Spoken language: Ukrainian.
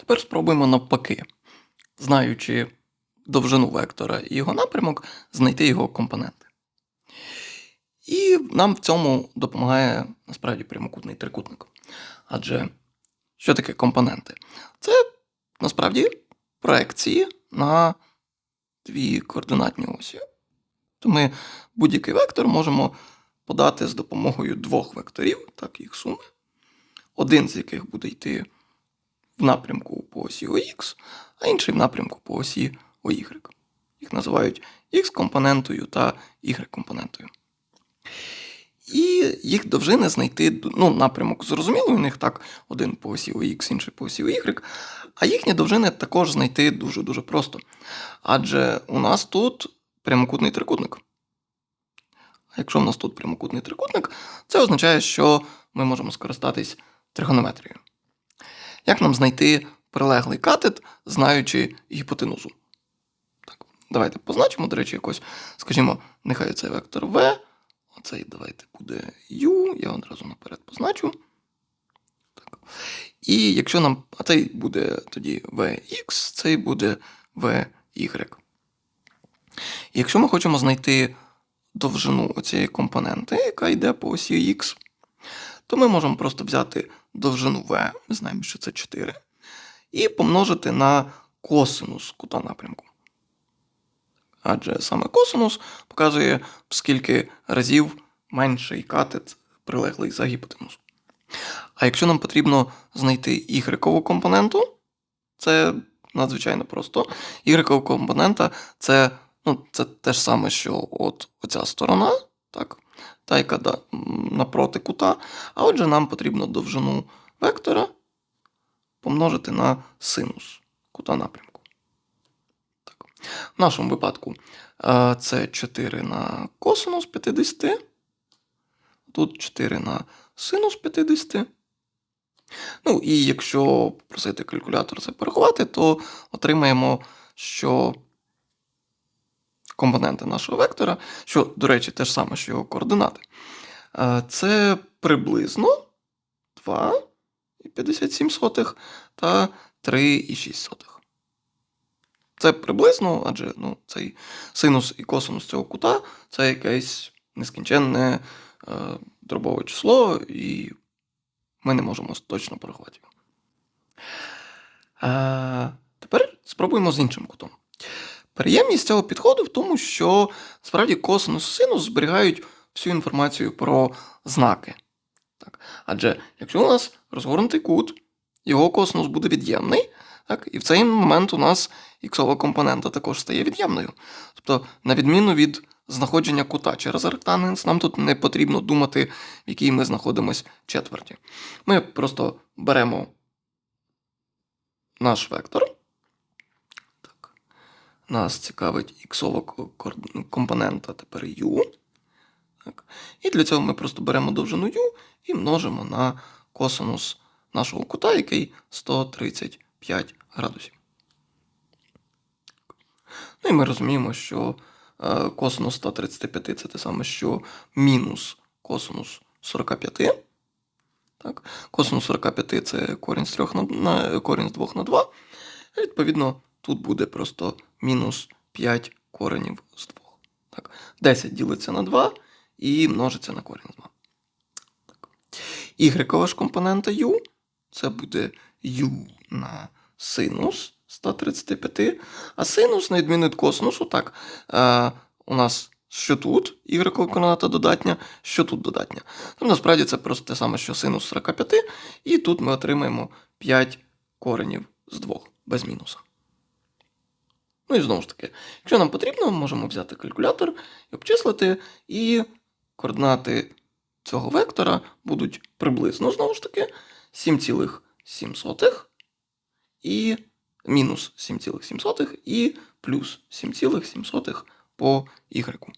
Тепер спробуємо навпаки, знаючи довжину вектора і його напрямок, знайти його компоненти. І нам в цьому допомагає насправді прямокутний трикутник. Адже що таке компоненти? Це насправді проекції на дві координатні осі. То ми будь-який вектор можемо подати з допомогою двох векторів, так, їх суми, один з яких буде йти в напрямку по осі ОХ, а інший в напрямку по осі ОY. Їх називають Х-компонентою та Y-компонентою. І їх довжини знайти, ну, напрямок зрозумілий, у них так, один по осі ОХ, інший по осі Y, а їхні довжини також знайти дуже-дуже просто. Адже у нас тут прямокутний трикутник. А якщо в нас тут прямокутний трикутник, це означає, що ми можемо скористатись тригонометрією. Як нам знайти прилеглий катет, знаючи гіпотенузу? Так, давайте позначимо, до речі, якось, скажімо, нехай цей вектор v, оцей давайте буде u, я одразу наперед позначу. Так. І якщо нам. А цей буде тоді vx, цей буде vy. Якщо ми хочемо знайти довжину цієї компоненти, яка йде по осі х, то ми можемо просто взяти довжину v, ми знаємо, що це 4, і помножити на косинус кута напрямку. Адже саме косинус показує, скільки разів менший катет прилеглий за гіпотенузу. А якщо нам потрібно знайти y компоненту, це надзвичайно просто. y компонента це, ну, це те ж саме, що от оця сторона, так, та яка напроти кута. А отже, нам потрібно довжину вектора помножити на синус кута напрямку. Так. В нашому випадку е, це 4 на косинус 50. Тут 4 на синус 50. Ну, і якщо попросити калькулятор це порахувати, то отримаємо, що компоненти нашого вектора, що, до речі, те ж саме, що його координати, е, це приблизно 2,57 та 3,6. Це приблизно, адже ну, цей синус і косинус цього кута це якесь нескінченне е, дробове число, і ми не можемо точно порахувати його. А, тепер спробуємо з іншим кутом. Приємність цього підходу в тому, що справді косинус і синус зберігають всю інформацію про знаки. Так. Адже якщо у нас розгорнутий кут, його косинус буде від'ємний, так, і в цей момент у нас іксова компонента також стає від'ємною. Тобто, на відміну від знаходження кута через арктангенс, нам тут не потрібно думати, в якій ми знаходимося четверті. Ми просто беремо наш вектор. Нас цікавить іксова компонента тепер u. Так. І для цього ми просто беремо довжину u і множимо на косинус нашого кута, який 135 градусів. Ну і ми розуміємо, що е, косинус 135 це те саме, що мінус косинус 45. Так? Косинус 45 це корінь з, 3 на, на, корінь з 2 на 2. А відповідно, тут буде просто мінус 5 коренів з 2. Так? 10 ділиться на 2 і множиться на корінь з 2. Так. Y ж компонента u це буде u на синус 135, а синус, на відміну від косинусу, так, е, у нас що тут y координата додатня, що тут додатня. Тобто, насправді це просто те саме, що синус 45, і тут ми отримаємо 5 коренів з 2 без мінуса. Ну і знову ж таки, якщо нам потрібно, ми можемо взяти калькулятор і обчислити, і координати цього вектора будуть приблизно, знову ж таки, 7,7 і мінус 7,7 і плюс 7,7 по y.